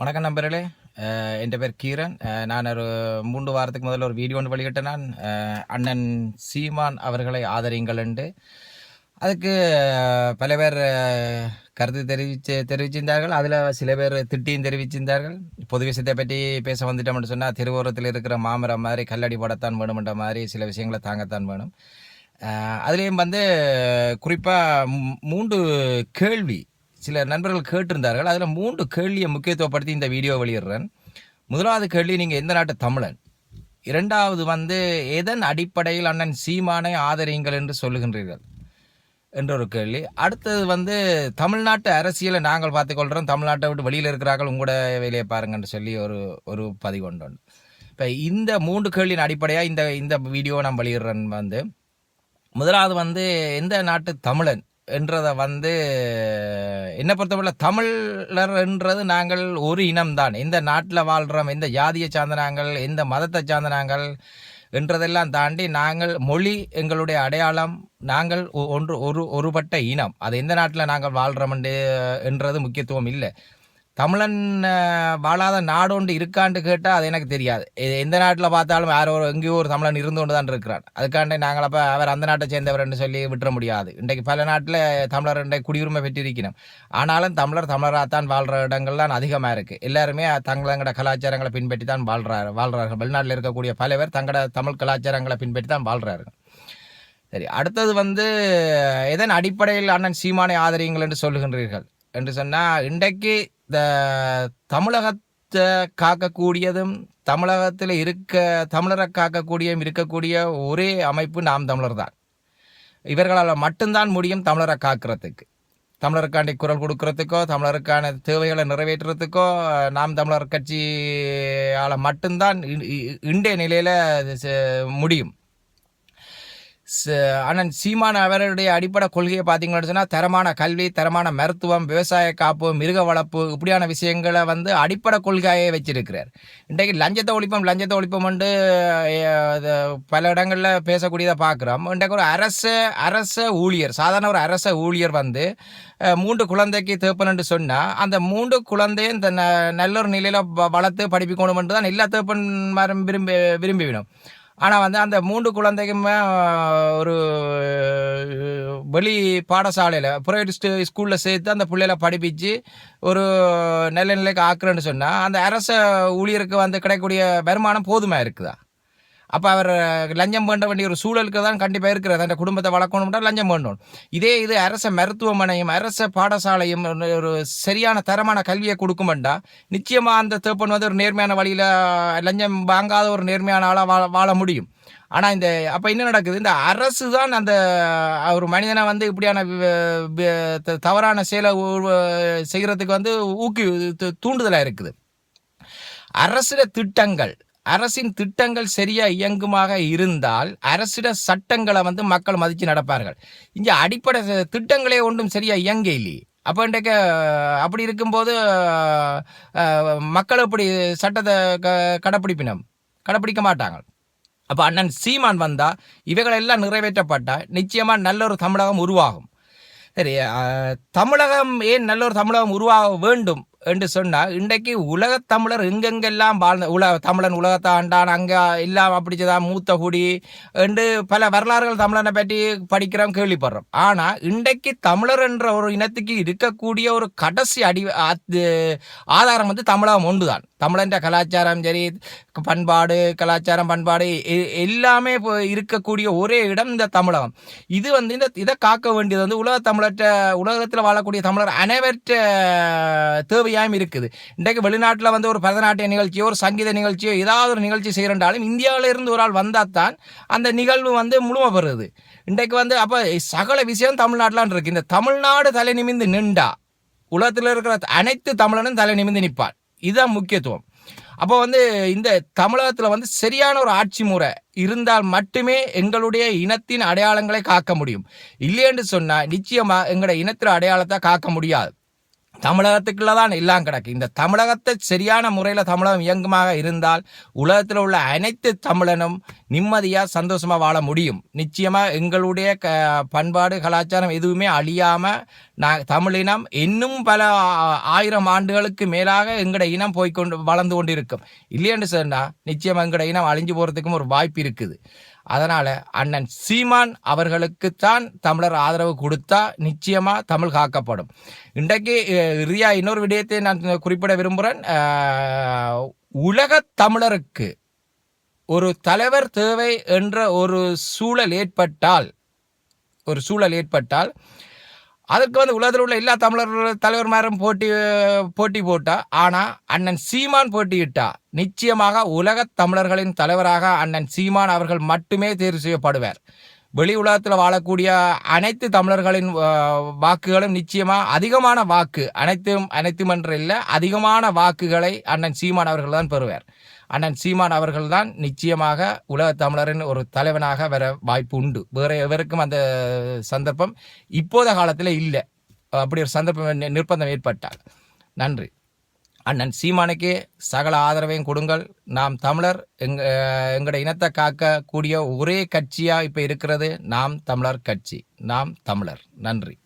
வணக்கம் நண்பர்களே. என் பேர் கீரன். நான் ஒரு மூன்று வாரத்துக்கு முதல்ல ஒரு வீடியோ ஒன்று வெளியிட்டேன் நான். அண்ணன் சீமான் அவர்களை ஆதரியுங்கள் என்று. அதுக்கு பல பேர் கருத்து தெரிவிச்சு தெரிவிச்சிருந்தார்கள். அதில் சில பேர் திட்டியும் தெரிவிச்சிருந்தார்கள். பொது விஷயத்தை பற்றி பேச வந்துட்டோம்னு சொன்னால் திருவோரத்தில் இருக்கிற மாமரம் மாதிரி கல்லடி போடத்தான் வேணுமென்ற மாதிரி சில விஷயங்களை தாங்கத்தான் வேணும். அதுலேயும் வந்து குறிப்பாக மூன்று கேள்வி சில நண்பர்கள் கேட்டிருந்தார்கள். அதில் மூன்று கேள்வியை முக்கியத்துவப்படுத்தி இந்த வீடியோ வெளியிடுறேன். முதலாவது கேள்வி நீங்கள் எந்த நாட்டு தமிழன்? இரண்டாவது வந்து எதன் அடிப்படையில் அண்ணன் சீமானை ஆதரியுங்கள் என்று சொல்லுகின்றீர்கள்? என்ற ஒரு கேள்வி. அடுத்தது வந்து தமிழ்நாட்டு அரசியலை நாங்கள் பார்த்துக்கொள்கிறோம் தமிழ்நாட்டை விட்டு வெளியில் இருக்கிறார்கள். உங்களோட வேலையை பாருங்கன்னு சொல்லி ஒரு ஒரு பதிவு ஒன்று இப்போ இந்த மூன்று கேள்வியின் அடிப்படையாக இந்த இந்த வீடியோவை நான் வெளியிடுறேன் வந்து முதலாவது வந்து எந்த நாட்டு தமிழன்? என்றதை வந்து என்னை பொறுத்தவரை தமிழர் என்றது நாங்கள் ஒரு இனம்தான். இந்த நாட்டில் வாழ்கிறோம் எந்த ஜாதியை சார்ந்த நாங்கள் எந்த மதத்தை சார்ந்த நாங்கள் என்றதெல்லாம் தாண்டி நாங்கள் மொழி எங்களுடைய அடையாளம். நாங்கள் ஒ- ஒன்று ஒரு ஒருபட்ட இனம். அது எந்த நாட்டில் நாங்கள் வாழ்கிறோம் என்றது முக்கியத்துவம் இல்லை. தமிழன் வாழாத நாடு ஒன்று இருக்கான்னு கேட்டால் அது எனக்கு தெரியாது. எந்த நாட்டில் பார்த்தாலும் யாரோ ஒரு எங்கேயோ ஒரு தமிழன் இருந்து கொண்டு தான் இருக்கிறான். அதுக்காண்டி நாங்கள் அப்போ அவர் அந்த நாட்டை சேர்ந்தவர்னு சொல்லி விட்டுற முடியாது. இன்றைக்கு பல நாட்டில் தமிழர் இன்றைக்கு குடியுரிமை பெற்றிருக்கணும் ஆனாலும் தமிழர் தமிழராகத்தான் வாழ்கிற இடங்கள்லாம் அதிகமாக இருக்குது எல்லாருமே தங்களோட கலாச்சாரங்களை பின்பற்றி தான் வாழ்கிறார் வாழ்கிறார்கள் வெளிநாட்டில் இருக்கக்கூடிய பல பேர் தங்களோட தமிழ் கலாச்சாரங்களை பின்பற்றி தான் வாழ்கிறார்கள் சரி அடுத்தது வந்து எதன் அடிப்படையில் அண்ணன் சீமானை ஆதரியுங்கள் என்று சொல்லுகின்றீர்கள்? என்று சொன்னால் இன்றைக்கு இந்த தமிழகத்தை காக்கக்கூடியதும் தமிழகத்தில் இருக்க தமிழரை காக்கக்கூடியதும் இருக்கக்கூடிய ஒரே அமைப்பு நாம் தமிழர் தான். இவர்களால் மட்டும்தான் முடியும் தமிழரை காக்கிறதுக்கு. தமிழருக்காண்டி குரல் கொடுக்கறதுக்கோ தமிழருக்கான தேவைகளை நிறைவேற்றுறதுக்கோ நாம் தமிழர் கட்சியால் மட்டும்தான் இ- இன்றைய நிலையில் முடியும் ச- அண்ணன் சீமான் அவருடைய அடிப்படை கொள்கையை பார்த்தீங்கன்னு சொன்னால் தரமான கல்வி தரமான மருத்துவம் விவசாய காப்பு மிருக வளர்ப்பு இப்படியான விஷயங்களை வந்து அடிப்படை கொள்கையை வச்சிருக்கிறார். இன்றைக்கு லஞ்சத்தை ஒழிப்போம் லஞ்சத்தை ஒழிப்போம் என்று பல இடங்களில் பேசக்கூடியதை பார்க்குறோம். இன்றைக்கு ஒரு அரச அரச ஊழியர் சாதாரண ஒரு அரச ஊழியர் வந்து மூன்று குழந்தைக்கு தேப்பன்னு சொன்னால் அந்த மூன்று குழந்தையும் இந்த ந- நல்ல ஒரு நிலையில் வளர்த்து படிப்பிக்கணும் என்று தான் எல்லா தேப்பன்மாரும் விரும்பி விரும்பிவிடும். ஆனால் வந்து அந்த மூன்று குழந்தைக்குமே ஒரு வெளி பாடசாலையில் ப்ரைவேட் ஸ்கூலில் சேர்த்து அந்த பிள்ளைகளை படிப்பிச்சு ஒரு நல்ல நிலைக்கு ஆக்குறேன்னு சொன்னால் அந்த அரச ஊழியருக்கு வந்து கிடைக்கக்கூடிய வருமானம் போதுமாக இருக்குதா? அப்போ அவர் லஞ்சம் வேண்ட வேண்டிய ஒரு சூழலுக்கு தான் கண்டிப்பாக இருக்கிறது அந்த குடும்பத்தை வளர்க்கணும்னா லஞ்சம் வேண்டணும். இதே இது அரச மருத்துவமனையும் அரச பாடசாலையும் ஒரு- சரியான தரமான கல்வியை கொடுக்குமெண்டா நிச்சயமாக அந்த தேப்பன் வந்து ஒரு நேர்மையான வழியில் லஞ்சம் வாங்காத ஒரு நேர்மையான ஆளாக வாழ வாழ முடியும். ஆனால் இந்த அப்போ என்ன நடக்குது? இந்த அரசு தான் அந்த ஒரு மனிதனை வந்து இப்படியான தவறான செயலை செய்கிறதுக்கு வந்து ஊக்கி தூண்டுதலாக இருக்குது. அரசிட திட்டங்கள் அரசின் திட்டங்கள் சரியா இயங்குமாக இருந்தால் அரசிட சட்டங்களை வந்து மக்கள் மதித்து நடப்பார்கள். இங்கே அடிப்படை திட்டங்களே ஒன்றும் சரியா இயங்க இல்லையே அப்போ இன்றைக்கு அப்படி இருக்கும்போது மக்கள் எப்படி சட்டத்தை க கடைப்பிடிப்பினம்? கடைப்பிடிக்க மாட்டாங்க. அப்போ அண்ணன் சீமான் வந்தா இவைகளெல்லாம் நிறைவேற்றப்பட்டால் நிச்சயமா நல்ல ஒரு தமிழகம் உருவாகும். சரி தமிழகம் ஏன் நல்ல ஒரு தமிழகம் உருவாக வேண்டும்? என்று சொன்னால் இன்றைக்கு உலகத் தமிழர் எங்கெங்கெல்லாம் வாழ்ந்த உலக தமிழன் உலகத்தை ஆண்டான் அங்கே எல்லாம் அப்படிச்சதான் மூத்த குடி என்று பல வரலாறுகள் தமிழனை பற்றி படிக்கிறோம் கேள்விப்படுறோம். ஆனால் இன்றைக்கு தமிழர் என்ற ஒரு இனத்துக்கு இருக்கக்கூடிய ஒரு கடைசி அடி அது ஆதாரம் வந்து தமிழகம் ஒன்றுதான். தமிழன்ற கலாச்சாரம் சரி பண்பாடு கலாச்சாரம் பண்பாடு எ- எல்லாமே இப்போ இருக்கக்கூடிய ஒரே இடம் இந்த தமிழகம். இது வந்து இந்த இதை காக்க வேண்டியது வந்து உலக தமிழற்ற உலகத்தில் வாழக்கூடிய தமிழர் அனைவற்ற தேவையாயும் இருக்குது. இன்றைக்கு வெளிநாட்டில் வந்து ஒரு பரதநாட்டிய நிகழ்ச்சியோ ஒரு சங்கீத நிகழ்ச்சியோ ஏதாவது ஒரு நிகழ்ச்சி செய்கிறண்டாலும் இந்தியாவிலிருந்து ஒரு ஆள் வந்தால் தான் அந்த நிகழ்வு வந்து முழுமை பெறுது. இன்றைக்கு வந்து அப்போ சகல விஷயம் தமிழ்நாட்டிலான் இருக்கு. இந்த தமிழ்நாடு தலை நிமிந்து நின்றா உலகத்தில் இருக்கிற அனைத்து தமிழனும் தலை நிமிந்து நிற்பான் இதுதான் முக்கியத்துவம். அப்போ வந்து இந்த தமிழகத்தில் வந்து சரியான ஒரு ஆட்சி முறை இருந்தால் மட்டுமே எங்களுடைய இனத்தின் அடையாளங்களை காக்க முடியும். இல்லையென்று சொன்னால் நிச்சயமாக எங்களுடைய இனத்தின் அடையாளத்தை காக்க முடியாது. தமிழகத்துக்குள்ள தான் எல்லாம் கிடக்கு. இந்த தமிழகத்தை சரியான முறையில் தமிழகம் இயங்குமாக இருந்தால் உலகத்தில் உள்ள அனைத்து தமிழனும் நிம்மதியாக சந்தோஷமாக வாழ முடியும். நிச்சயமாக எங்களுடைய க பண்பாடு கலாச்சாரம் எதுவுமே அழியாமல் நான் தமிழினம் இன்னும் பல ஆயிரம் ஆண்டுகளுக்கு மேலாக எங்களோட இனம் போய்க்கொண்டு வளர்ந்து கொண்டு இருக்கும் இல்லையென்று சொன்னால் நிச்சயமாக எங்களோட இனம் அழிஞ்சு போகிறதுக்கும் ஒரு வாய்ப்பு இருக்குது. அதனால் அண்ணன் சீமான் அவர்களுக்குத்தான் தமிழர் ஆதரவு கொடுத்தா நிச்சயமாக தமிழ் காக்கப்படும். இன்றைக்கு ரியா இன்னொரு விடயத்தை நான் குறிப்பிட விரும்புகிறேன் உலக தமிழருக்கு ஒரு தலைவர் தேவை என்ற ஒரு சூழல் ஏற்பட்டால் ஒரு சூழல் ஏற்பட்டால் அதற்கு வந்து உலகத்தில் உள்ள எல்லா தமிழர் தலைவர்மாரும் போட்டி போட்டி போட்டா ஆனால் அண்ணன் சீமான் போட்டியிட்டா. நிச்சயமாக உலகத் தமிழர்களின் தலைவராக அண்ணன் சீமான் அவர்கள் மட்டுமே தேர்வு செய்யப்படுவார். வெளி உலகத்தில் வாழக்கூடிய அனைத்து தமிழர்களின் வாக்குகளும் நிச்சயமாக அதிகமான வாக்கு அனைத்தும் அனைத்தும் என்று இல்லை அதிகமான வாக்குகளை அண்ணன் சீமான் அவர்கள் தான் பெறுவார். அண்ணன் சீமான் அவர்கள்தான் நிச்சயமாக உலக தமிழரின் ஒரு தலைவனாக வர வாய்ப்பு உண்டு வேறு எவருக்கும் அந்த சந்தர்ப்பம் இப்போத காலத்தில் இல்லை. அப்படி ஒரு சந்தர்ப்பம் நிர்பந்தம் ஏற்பட்டால். நன்றி. அண்ணன் சீமானுக்கே சகல ஆதரவையும் கொடுங்கள். நாம் தமிழர் எங்க எங்களோட இனத்தை காக்கக்கூடிய ஒரே கட்சியாக இப்போ இருக்கிறது நாம் தமிழர் கட்சி. நாம் தமிழர். நன்றி.